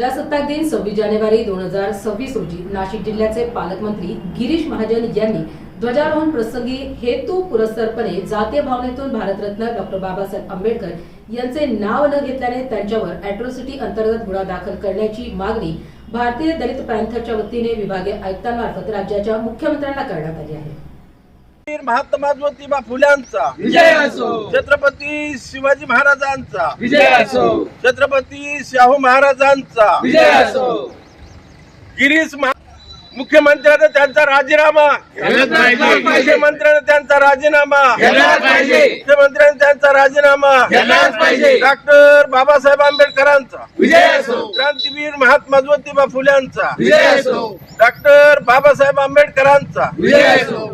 प्रजासत्ताक दिन सव्वीस जानेवारी दोन हजार सव्वीस रोजी नाशिक जिल्ह्याचे पालकमंत्री गिरीश महाजन यांनी ध्वजारोहण प्रसंगी हेतू पुरस्सरपणे जातीय भावनेतून भारतरत्न डॉक्टर बाबासाहेब आंबेडकर यांचे नाव न घेतल्याने त्यांच्यावर अॅट्रॉसिटी अंतर्गत गुन्हा दाखल करण्याची मागणी भारतीय दलित पॅन्थरच्या वतीने विभागीय आयुक्तांमार्फत राज्याच्या मुख्यमंत्र्यांना करण्यात आली आहे. वीर महात्मा ज्योतिबा फुल्यांचा. विजय असो. छत्रपती शिवाजी महाराजांचा. विजय असो. छत्रपती शाहू महाराजांचा. विजय असो. गिरीश मुख्यमंत्र्याने त्यांचा राजीनामा. मुख्यमंत्र्याने त्यांचा राजीनामा. मुख्यमंत्र्याने त्यांचा राजीनामा. डॉक्टर बाबासाहेब आंबेडकरांचा. विजय असो. क्रांतीवीर महात्मा ज्योतिबा फुल्यांचा. विजय असो. डॉक्टर बाबासाहेब आंबेडकरांचा.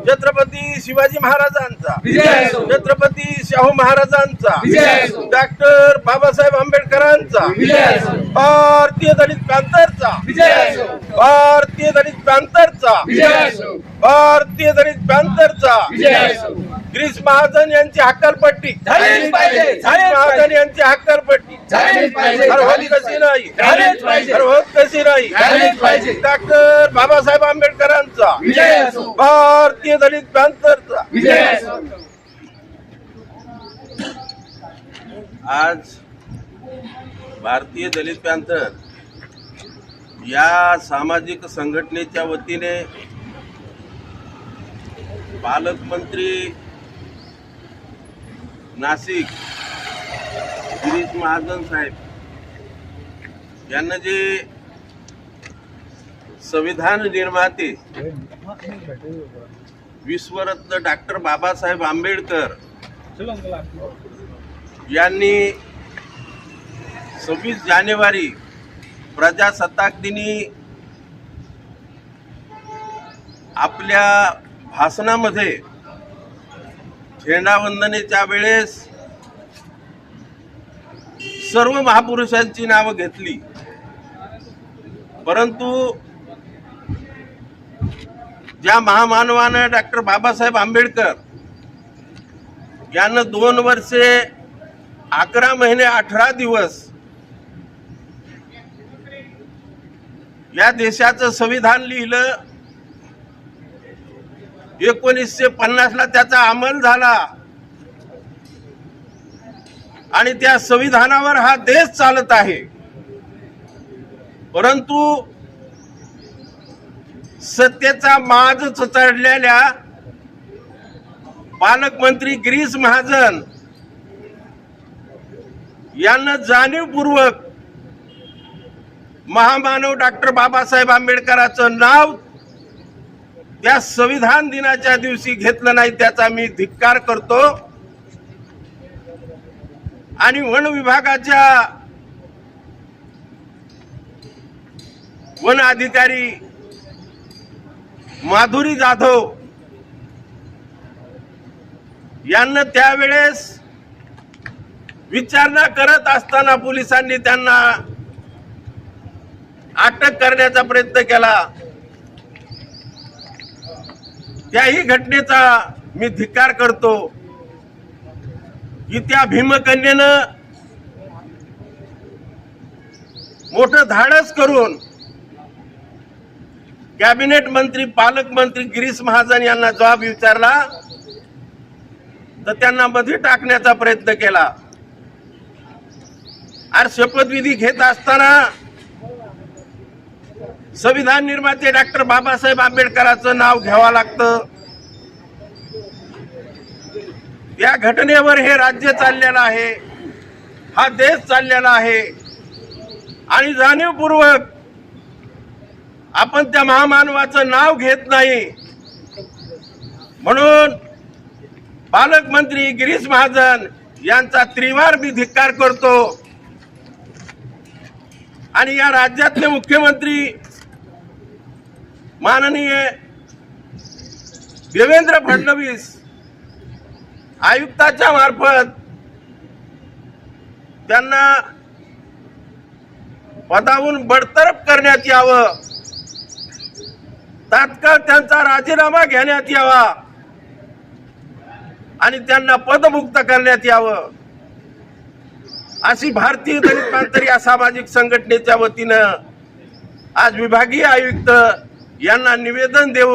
छत्रपती शिवाजी महाराजांचा. छत्रपती शाहू महाराजांचा. डॉक्टर बाबासाहेब आंबेडकरांचा. भारतीय दलित असो. भारतीय दलित असो. भारतीय दलित पॅंथरचा ग्रीस महाजन यांची हक्कलपट्टी महाजन. यांची हक्कलपट्टी झालीच कशी नाही. होत कशी नाही. डॉक्टर बाबासाहेब आंबेडकरांचा. भारतीय दलित असो. आज भारतीय दलित पॅंथर या सामाजिक संघटनेच्या वतीने पालकमंत्री नाशिक गिरीश महाजन साहेब यांना जे संविधान निर्माते विश्वरत्न डॉक्टर बाबासाहेब आंबेडकर यांनी सव्वीस जानेवारी प्रजासत्ताक दिनी आपल्या भाषणामध्ये झेंडावंदनेच्या वेळेस सर्व महापुरुषांची नावं घेतली. परंतु ज्या महामानवानं डॉक्टर बाबासाहेब आंबेडकर यानं दोन वर्षे अकरा महिने अठरा दिवस या देशाचं संविधान लिहिलं एकोणीसशे पन्नासला त्याचा अंमल झाला. आणि त्या संविधानावर हा देश चालत आहे. परंतु सत्तेचा माज चढलेल्या पालकमंत्री गिरीश महाजन यांना जाणीवपूर्वक महामानव डॉक्टर बाबासाहेब आंबेडकरांचं नाव त्या संविधान दिनाच्या दिवशी घेतलं नाही त्याचा मी धिक्कार करतो. आणि वन विभागाच्या वन अधिकारी माधुरी जाधव यांना त्यावेळेस विचारणा करत असताना पोलिसांनी त्यांना अटक करण्याचा प्रयत्न केला. त्याही घटनेचा मी धिक्कार करतो की त्या भीमकन्येनं मोठं धाडस करून कॅबिनेट मंत्री पालकमंत्री गिरीश महाजन यांना जबाब विचारला तर त्यांना मध्ये टाकण्याचा प्रयत्न केला. आणि शपथविधी घेत असताना संविधान निर्माते डॉक्टर बाबासाहेब आंबेडकरांचं नाव घ्यावं लागतं. या घटनेवर हे राज्य चाललेलं आहे. हा देश चाललेला आहे. आणि जाणीवपूर्वक आपण त्या महामानवाचं नाव घेत नाही. म्हणून पालकमंत्री गिरीश महाजन यांचा त्रिवार मी धिक्कार करतो. आणि या राज्यातले मुख्यमंत्री माननीय देवेंद्र फडणवीस आयुक्ताच्या मार्फत त्यांना पदावरून बडतरफ करण्यात यावं. तात्काळ त्यांचा राजीनामा घेण्यात यावा. आणि त्यांना पदमुक्त करण्यात यावं. अशी भारतीय दलित मांतर या सामाजिक संघटनेच्या वतीनं आज विभागीय आयुक्त यांना निवेदन देऊन